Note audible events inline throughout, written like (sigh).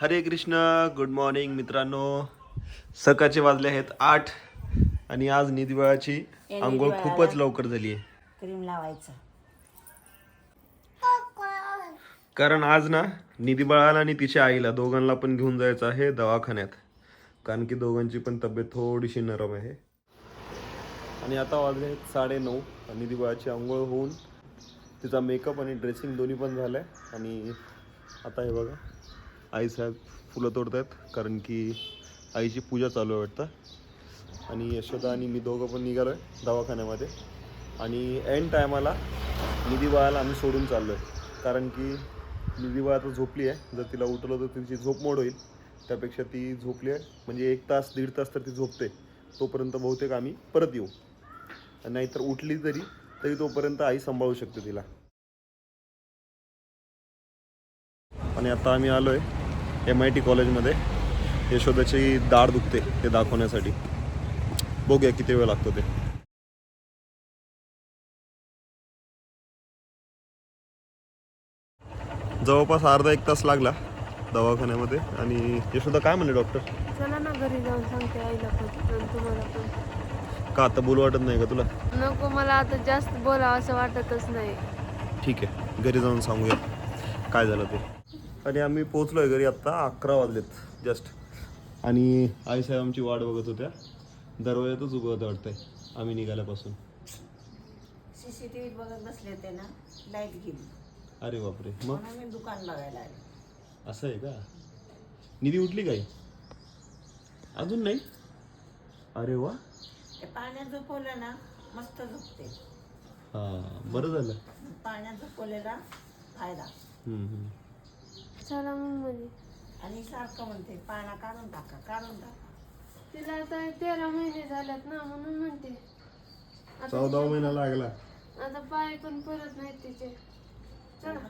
हरे Krishna good morning मित्रांनो. सकाळचे वाजले आहेत आठ आणि आज निधिबाळाची आंघोळ खूपच लवकर झाली आहे क्रीम लावायचं. कारण आज ना निधिबाळाला आणि तिच्या आईला दोघांना पण घेऊन जायचं आहे दवाखान्यात. कारण की दोघांची पण तब्येत थोडीशी नरम आहे. आणि आता वाजले आहेत साडे नऊ निधिबाळाची आंघोळ होऊन तिचा मेकअप आणि ड्रेसिंग दोन्ही पण झालंय. आणि आता हे बघा. आई साहेब फुलं तोडतायत कारण की आईची पूजा चालू आहे वाटतं. आणि यशोदा आणि मी दोघं पण निघालो आहे दवाखान्यामध्ये. आणि एंड टायमाला निधी बाळाला आम्ही सोडून चाललो आहे कारण की निधी बाळ आता झोपली आहे. जर तिला उठवलं तर तिची झोप मोड होईल. त्यापेक्षा ती झोपली आहे. म्हणजे एक तास दीड तास तर ती झोपते. तोपर्यंत बहुतेक आम्ही परत येऊ. नाहीतर उठली तरी तरी तोपर्यंत आई सांभाळू शकते तिला. आणि आता आम्ही आलो आहे एम आय टी कॉलेजमध्ये यशोदाची दाढ दुखते ते दाखवण्यासाठी. बघूया किती वेळ लागतो ते. जवळपास अर्धा एक तास लागला दवाखान्यामध्ये. आणि यशोदा काय म्हणले डॉक्टर चला ना घरी जाऊन सांगते आईला पण आणि तुम्हाला पण. का आता बोलू वाटत नाही का तुला? नको मला आता जास्त बोलावं असं वाटतच नाही. ठीक आहे घरी जाऊन सांगूया. काय झालं ते? आणि आम्ही पोचलोय घरी आत्ता अकरा वाजलेत जस्ट आणि आई साहेब आमची वाट बघत होत्या. दरवाजातच उभं होतं वाटतंय. आम्ही निघाल्यापासून. सीसीटीव्ही बघत बसले होते ना लाइट गेली अरे बापरे मग? म्हणून मी दुकान बघायला आले. असं आहे का? निधी उठली काही अजून नाही? अरे वा. ते पाण्यात झोपवलं ना मस्त झोपते. हां बरं झालं. पाण्यात झोपवलेला फायदा. हम्म, हम्म. चला मध्ये आणि सारखं म्हणते पाना काढून टाका काढून टाका. तिला आता तेरा महिने झाल्यात ना म्हणून म्हणते. आता चौदा महिना लागला. आता पाय पण परत नाहीत तिचे. चला.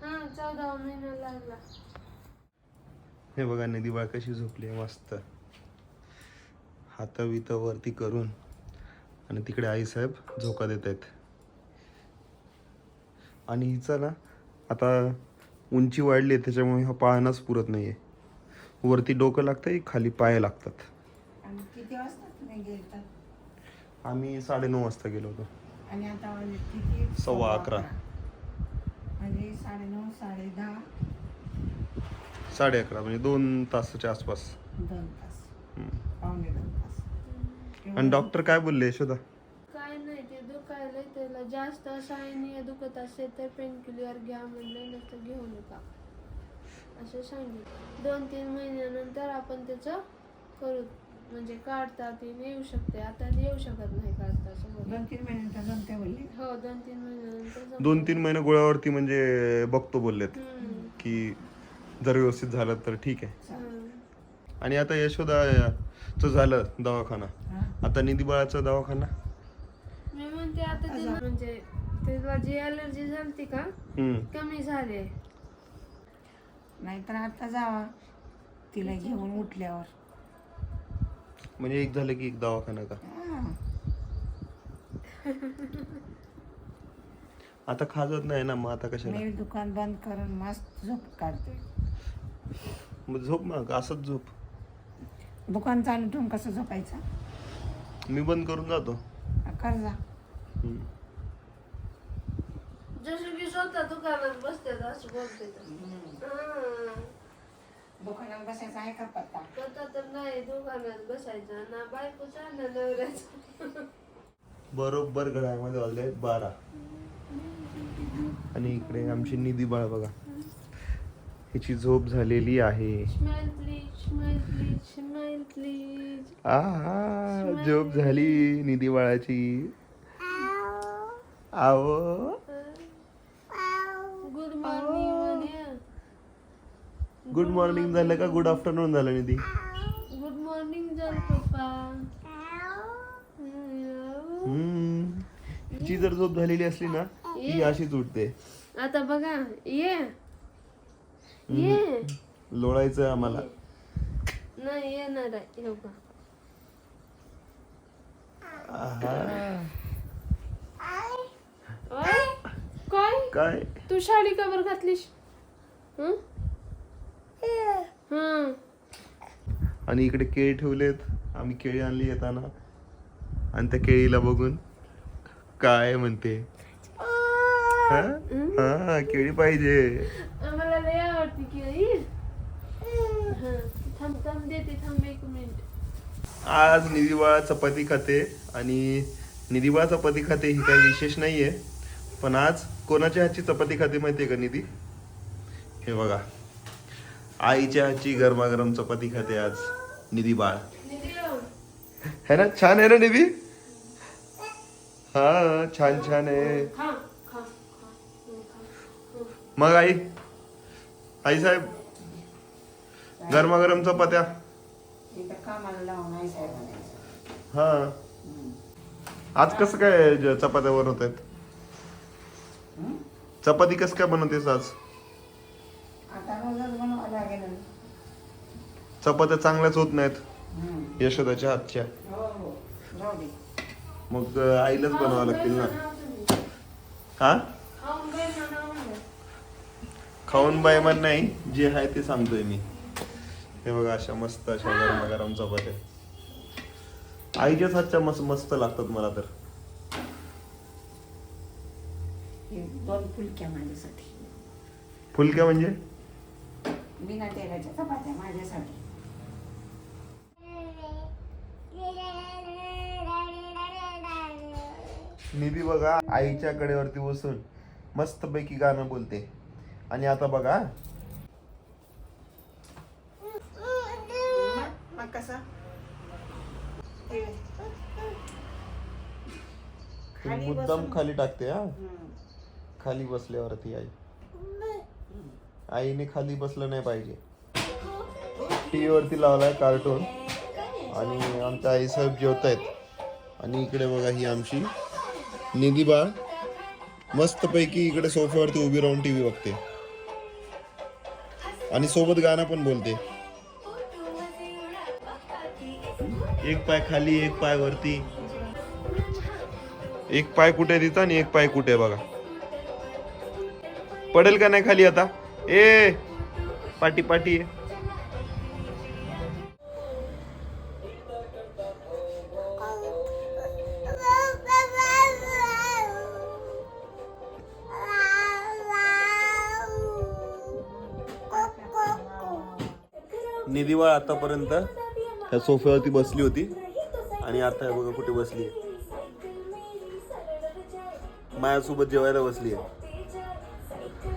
हा चौदा महिना लागला. हे बघा नदी बाळ कशी झोपली आहे मस्त. हात वित वरती करून आणि तिकडे आईसाहेब झोका देत आहेत आणि हिचं ना आता उंची वाढली आहे त्याच्यामुळे हा पाळणाच पुरत नाही आहे वरती डोकं लागतंय खाली पाय लागतात. आणि किती वाजता तुम्ही गेलता? आम्ही साडेनऊ वाजता गेलो होतो. आणि आता वाजले किती? सव्वा अकरा. म्हणजे साडेनऊ साडे दहा साडे अकरा म्हणजे दोन तासाच्या आसपास. दोन तास. हम्म. पावणे दोन तास. आणि डॉक्टर काय बोलले यशोदा काय नाही ते दुखायला त्याला जास्त सायनीय दुखत असेल तर पेन किलर घ्या म्हणलं नसतं घेऊ नका असं सांगितलं दोन तीन महिन्यानंतर आपण त्याचं करू म्हणजे काढता ते येऊ शकते आता येऊ शकत नाही काढता. दोन तीन महिन्यानंतर जमते बोलले हो दोन तीन महिन्यानंतर. दोन तीन महिने गोळ्यावरती म्हणजे बघतो बोललेत. की जर व्यवस्थित झालं तर ठीक आहे. आणि आता यशोदाचं झालं दवाखाना आता निधी बाळाचा दवाखाना मी म्हणते आता ते म्हणजे त्याला जी अलर्जी झाली का हम्म. कमी झाले. नाहीतर आता जावा तिला घेऊन उठल्यावर. म्हणजे एक झालं की एक दवाखाना का? हा. आता खाजत नाही ना मग आता कशाला? मी दुकान बंद करून मस्त झोप काढते. मग झोप मग असंच झोप. दुकान चालू ठेवून कसं झोपायचं? मी बंद करून जातो. कर जा. जसं की स्वतः दुकानात बसते असं बोलते. हं. दुकानात बसायचं आहे का पत्ता? स्वतः तर नाही दुकानात बसायचं ना बायकोचा ना नवऱ्याचा. बरोबर घड्याळमध्ये वाजले आहेत बारा. आणि इकडे आमची निधी बाळ बघा. हिची झोप झालेली आहे. आ झोप झाली निधी बाळाची. आहो. गुड मॉर्निंग म्हणे गुड मॉर्निंग झालं का? गुड आफ्टरनून झालं निधी. गुड मॉर्निंग झालं पप्पा. हम्म. जर झोप झालेली असली ना ही अशीच उठते. आता बघा ये. ये. लोळायचं आम्हाला. नाही येणार आहे. हे बघा. आहा. काय? काय? तू साडी का बरं घातलीस? हं? आणि इकडे केळी ठेवलेत. आम्ही केळी आणली येताना. आणि त्या केळीला बघून काय म्हणते? हा? हा केळी पाहिजे. मला लय आवडते केळी. हं, थांब थांब देते थांब एक मिनिट. आज निधीबाळा चपाती खाते आणि निधीबाळा चपाती खाते ही काही विशेष नाहीये. पण आज कोणाच्या हातची चपाती खाते माहितीये का निधी? हे बघा. आईच्या हातची गरमागरम चपाती खाते आज निधी बाळ. है ना? छान आहे ना निधी? हा छान छान आहे. मग आई आई साहेब गरमागरम चपात्या. हा. आज कसं काय चपात्या बनवत आहेत चपाती कसं काय बनवतेस आज? आता रोजच बनवावं लागेल. ना. चपात्या चांगल्याच होत नाहीत. यशोदाच्या हातच्या. हो हो. जाऊ दे. मग अं, आईलाच बनवावं लागतील ना? हा. खाऊन बाय म्हण नाही जे आहे ते सांगतोय मी. हे बघा अशा मस्त अशा गरम गरम चपात्या. आईच्याच हातच्या मस्त मस्त लागतात मला तर हे दोन फुलक्या माझ्यासाठी. फुलक्या म्हणजे? बिना तेलाच्या चपात्या माझ्यासाठी. निधी बघा आईच्या कडेवरती बसून मस्त पैकी गाणं बोलते. आणि आता बघा. मग- कसा? खाली मुद्दाम खाली टाकते हा. खाली बसल्यावरती आई. आईने खाली बसलं नाही पाहिजे. टीव्ही वरती लावलाय कार्टून. आणि आमच्या आई साहेब जेवत आहेत. आणि इकडे बघा ही आमची निधी बाळ. मस्तपैकी इकडे सोफ्यावरती उभी राहून टीव्ही बघते. आणि सोबत गाणं पण बोलते. एक पाय खाली एक पाय वरती. एक पाय कुठे आहे तिचा आणि एक पाय कुठे बघा. पडेल का नाही खाली आता? ए पाटी पाटी. निधीवाळ आतापर्यंत त्या सोफ्यावरती बसली होती. आणि आता हे बघा कुठे बसली माझ्यासोबत जेवायला बसली आहे.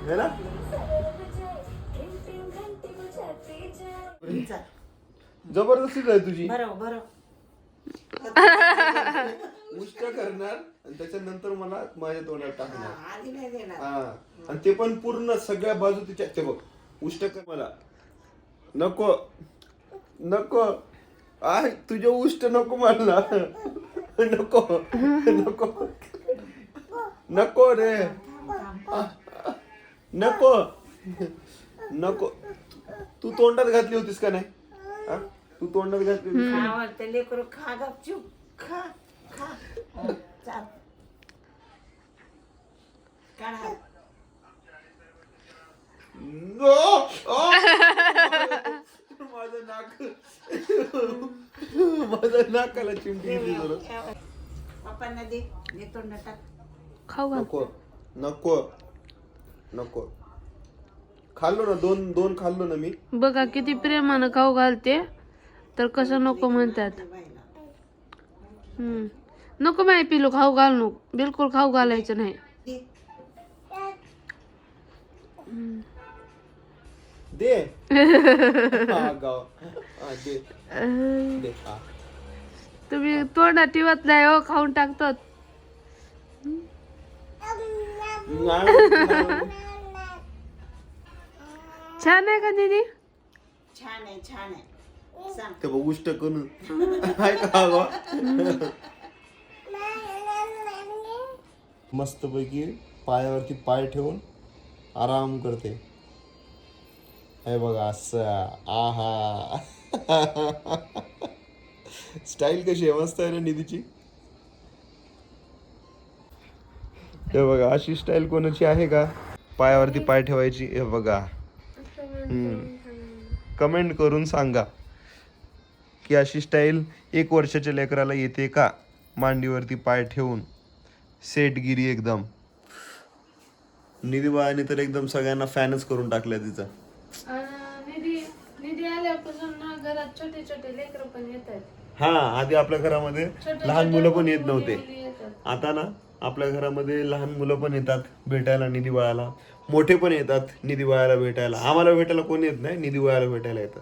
ना? जा. जबरदस्तीच आहे तुझी उष्ट करणार आणि त्याच्यानंतर मला माझ्या तोंडात टाकणार. हा, हा. आणि ते पण पूर्ण सगळ्या बाजू तिच्या ते बघ उष्ट कर मला. नको. नको. आय तुझे उष्ट नको मला. नको. नको. नको रे. नको. नको. तू तोंडात घातली होतीस का नाही? हा? तू तोंडात घातली होतीस? खा वाटतं लेकरू खा गपचूप खा खा. हं, चाल. काढा. नो! माझं नाक. माझं नाकाला चिमटी घेतली जरा. पप्पांना दे. दे तोंड टाक. खाऊ घाल. नको. नको. नको. खाल्लो ना दोन दोन खाल्लो ना मी. बघा किती प्रेमानं खाऊ घालते. तर कसं नको म्हणतात. हम्म. नको माही पिलू खाऊ घाल नको. बिलकुल खाऊ घालायचं नाही. दे. दे (laughs) हा, गाव. हा, दे. अं, दे हा. तुम्ही तोंडात ठेवत नाही हो खाऊन टाकतात. (laughs) छान आहे का दीदी? छान आहे छान आहे. सांग. ते बघ उष्ट करून. हाय का गावा मस्त पैकी पायावरती पाय ठेवून आराम करते. हे बघा असं. आहा. स्टाईल कशी आहे? मस्त आहे ना निधीची? हे बघा अशी स्टाईल कोणाची आहे का? पायावरती पाय ठेवायची हे बघा. कमेंट करून सांगा की अशी स्टाईल एक वर्षाच्या लेकराला येते का? मांडीवरती पाय ठेवून. सेटगिरी एकदम. निधी बाळाने तर एकदम सगळ्यांना फॅनच करून टाकल्या तिचा. आणि निधी निधी आल्यापासून ना घरात छोटे छोटे लेकरं पण येत आहेत हा आधी आपल्या घरामध्ये लहान मुलं पण येत नव्हते. आता ना आपल्या घरामध्ये लहान मुलं पण येतात भेटायला निधी बाळाला. मोठे पण येतात निधी बाळाला भेटायला. आम्हाला भेटायला कोणी येत नाही निधी बाळाला भेटायला येतात.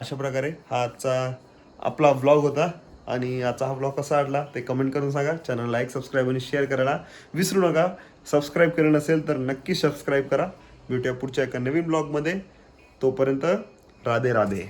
अशा प्रकारे हा आजचा आपला ब्लॉग होता आणि आजचा हा ब्लॉग कसा वाटला ते कमेंट करून सांगा. चॅनल लाईक सबस्क्राईब आणि शेअर करायला विसरू नका. सबस्क्राईब केलं नसेल तर नक्की सबस्क्राईब करा. भेटूया पुढच्या एका नवीन ब्लॉगमध्ये तोपर्यंत राधे राधे.